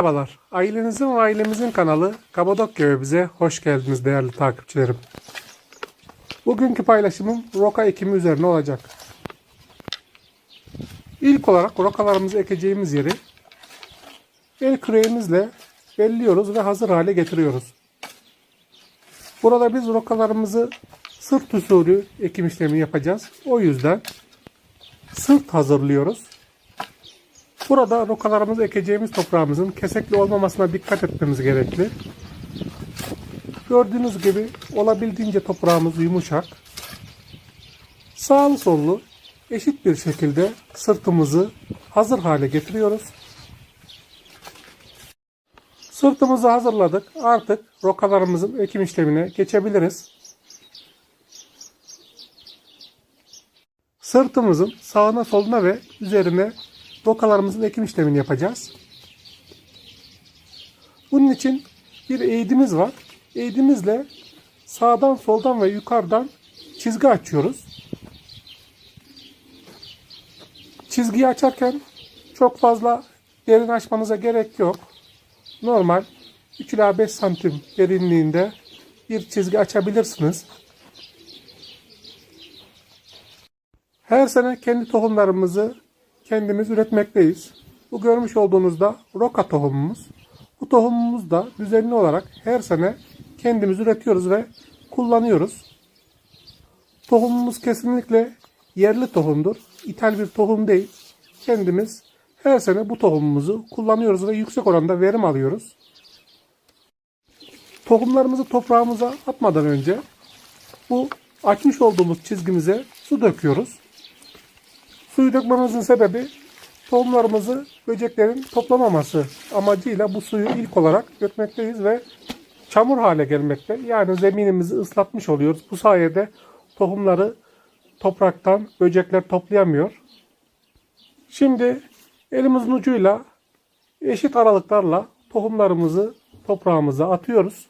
Merhabalar. Ailenizin ve ailemizin kanalı Kapadokya bize hoş geldiniz değerli takipçilerim. Bugünkü paylaşımım roka ekimi üzerine olacak. İlk olarak rokalarımızı ekeceğimiz yeri el küreğimizle belliyoruz ve hazır hale getiriyoruz. Burada biz rokalarımızı sırt usulü ekim işlemi yapacağız. O yüzden sırt hazırlıyoruz. Burada rokalarımızı ekeceğimiz toprağımızın kesekli olmamasına dikkat etmemiz gerekli. Gördüğünüz gibi olabildiğince toprağımız yumuşak. Sağlı sollu eşit bir şekilde sırtımızı hazır hale getiriyoruz. Sırtımızı hazırladık. Artık rokalarımızın ekim işlemine geçebiliriz. Sırtımızın sağına soluna ve üzerine rokalarımızın ekim işlemini yapacağız. Bunun için bir eğdimiz var. Eğdimizle sağdan soldan ve yukarıdan çizgi açıyoruz. Çizgiyi açarken çok fazla derin açmanıza gerek yok. Normal 3 ila 5 santim derinliğinde bir çizgi açabilirsiniz. Her sene kendi tohumlarımızı kendimiz üretmekteyiz. Bu görmüş olduğunuzda roka tohumumuz. Bu tohumumuz da düzenli olarak her sene kendimiz üretiyoruz ve kullanıyoruz. Tohumumuz kesinlikle yerli tohumdur. İthal bir tohum değil. Kendimiz her sene bu tohumumuzu kullanıyoruz ve yüksek oranda verim alıyoruz. Tohumlarımızı toprağımıza atmadan önce bu açmış olduğumuz çizgimize su döküyoruz. Suyu dökmemizin sebebi tohumlarımızı böceklerin toplamaması amacıyla bu suyu ilk olarak dökmekteyiz ve çamur hale gelmekte. Yani zeminimizi ıslatmış oluyoruz. Bu sayede tohumları topraktan böcekler toplayamıyor. Şimdi elimizin ucuyla eşit aralıklarla tohumlarımızı toprağımıza atıyoruz.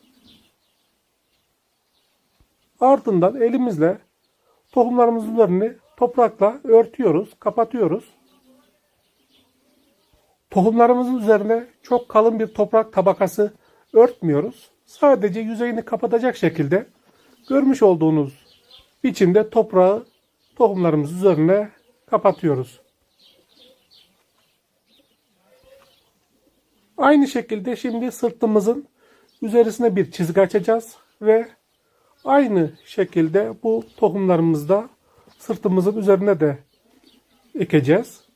Ardından elimizle tohumlarımızın üzerine toprakla örtüyoruz, kapatıyoruz. Tohumlarımızın üzerine çok kalın bir toprak tabakası örtmüyoruz. Sadece yüzeyini kapatacak şekilde görmüş olduğunuz biçimde toprağı tohumlarımız üzerine kapatıyoruz. Aynı şekilde şimdi sırtımızın üzerisine bir çizgi açacağız ve aynı şekilde bu tohumlarımızda sırtımızın üzerine de ekeceğiz.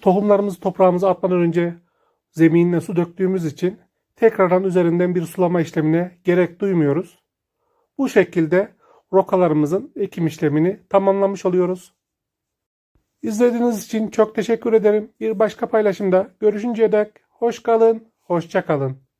Tohumlarımızı toprağımıza atmadan önce zeminine su döktüğümüz için tekrardan üzerinden bir sulama işlemine gerek duymuyoruz. Bu şekilde rokalarımızın ekim işlemini tamamlamış oluyoruz. İzlediğiniz için çok teşekkür ederim. Bir başka paylaşımda görüşünceye dek hoş kalın, hoşça kalın.